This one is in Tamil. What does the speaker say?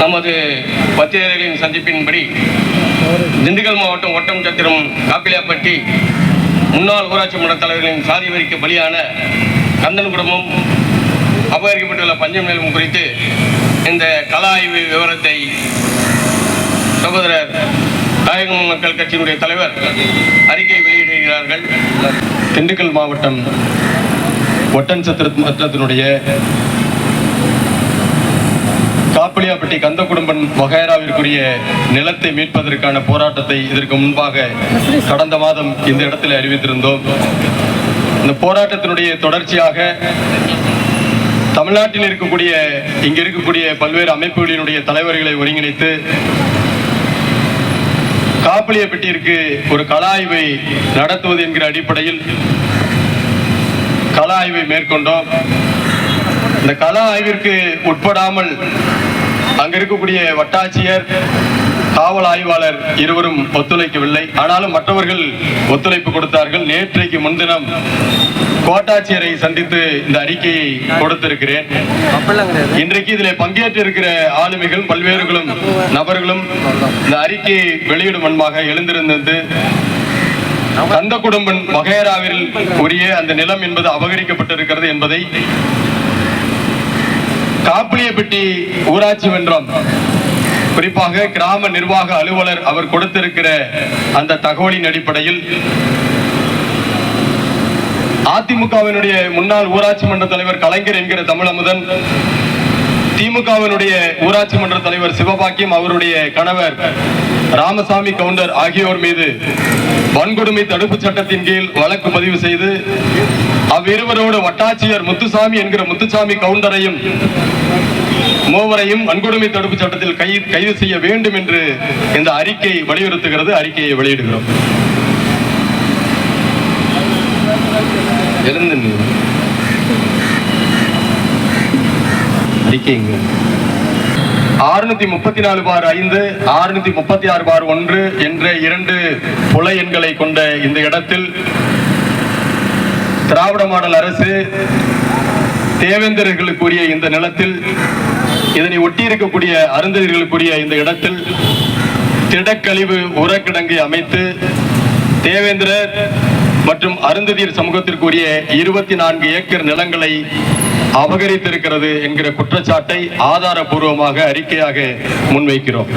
நமது பத்திரிகைகளின் சந்திப்பின்படி திண்டுக்கல் மாவட்டம் ஒட்டம் சத்திரம் காப்பிலியாப்பட்டி முன்னாள் ஊராட்சி மன்ற தலைவர்களின் சாதி வரிக்கு பலியான கந்தன் குடும்பம் அபகரிக்கப்பட்டுள்ள பஞ்சம் நிலம் குறித்து இந்த கல ஆய்வு விவரத்தை சகோதரர் தாயக மக்கள் கட்சியினுடைய தலைவர் அறிக்கை வெளியிடுகிறார்கள். திண்டுக்கல் மாவட்டம் ஒட்டன் சத்திரத்தினுடைய காப்பிலியாப்பட்டி கந்த குடும்பம் வகைராவிற்குரிய நிலத்தை மீட்பதற்கான போராட்டத்தை இதற்கு முன்பாக கடந்த மாதம் இந்த இடத்தில் அறிவித்திருந்தோம். இந்த போராட்டத்தினுடைய தொடர்ச்சியாக தமிழ்நாட்டில் இருக்கக்கூடிய இங்க இருக்கக்கூடிய பல்வேறு அமைப்புகளினுடைய தலைவர்களை ஒருங்கிணைத்து காப்பிலியப்பட்டிற்கு ஒரு கள ஆய்வை நடத்துவது என்கிற அடிப்படையில் கள ஆய்வை மேற்கொண்டோம். இந்த கள ஆய்விற்கு உட்படாமல் அங்க இருக்கக்கூடிய வட்டாட்சியர் காவல் ஆய்வாளர் இருவரும் ஒத்துழைக்கவில்லை. ஆனாலும் மற்றவர்கள் ஒத்துழைப்பு கொடுத்தார்கள். நேற்றைக்கு முன்தினம் கோட்டாட்சியரை சந்தித்து இந்த அறிக்கையை கொடுத்திருக்கிறேன். இன்றைக்கு இதில் பங்கேற்று இருக்கிற ஆளுமைகள் பல்வேறுகளும் நபர்களும் இந்த அறிக்கையை வெளியிடும் முன்பாக எழுந்திருந்தது. கந்த குடும்பன் வகையராவில் உரிய அந்த நிலம் என்பது அபகரிக்கப்பட்டிருக்கிறது என்பதை காப்பிலியப்பட்டி ஊராட்சி மன்றம். குறிப்பாக கிராம நிர்வாக அலுவலர் அவர் கொடுத்திருக்கிற அந்த தகவலின் அடிப்படையில் அதிமுகவினுடைய முன்னாள் ஊராட்சி மன்ற தலைவர் கலைஞர் என்கிற தமிழமுதன் திமுகவினுடைய ஊராட்சி மன்ற தலைவர் சிவபாக்கியம் அவருடைய கணவர் ராமசாமி கவுண்டர் ஆகியோர் மீது வன்கொடுமை தடுப்பு சட்டத்தின் கீழ் வழக்கு பதிவு செய்து அவ்விருவரோடு வட்டாட்சியர் முத்துசாமி என்கிற முத்துசாமி கவுண்டரையும் மூவரையும் வன்கொடுமை தடுப்பு சட்டத்தில் கை கைது செய்ய வேண்டும் என்று இந்த அறிக்கை வலியுறுத்துகிறது அறிக்கையை வெளியிடுகிறோம். எழுந்து அறிக்கைங்க ஆறுநூத்தி முப்பத்தி நாலு பார் ஐந்து ஆறுநூத்தி முப்பத்தி ஆறு பார் ஒன்று என்ற இரண்டு புல எண்களை கொண்ட இந்த இடத்தில் திராவிட மாடல் அரசு தேவேந்தர்களுக்குரிய இந்த நிலத்தில் இதனை ஒட்டி இருக்கக்கூடிய அருந்ததிகளுக்குரிய இந்த இடத்தில் திடக்கழிவு உரக்கிடங்கை அமைத்து தேவேந்திரர் மற்றும் அருந்ததியர் சமூகத்திற்குரிய இருபத்தி நான்கு ஏக்கர் நிலங்களை அபகரித்திருக்கிறது என்கிற குற்றச்சாட்டை ஆதாரபூர்வமாக அறிக்கையாக முன்வைக்கிறோம்.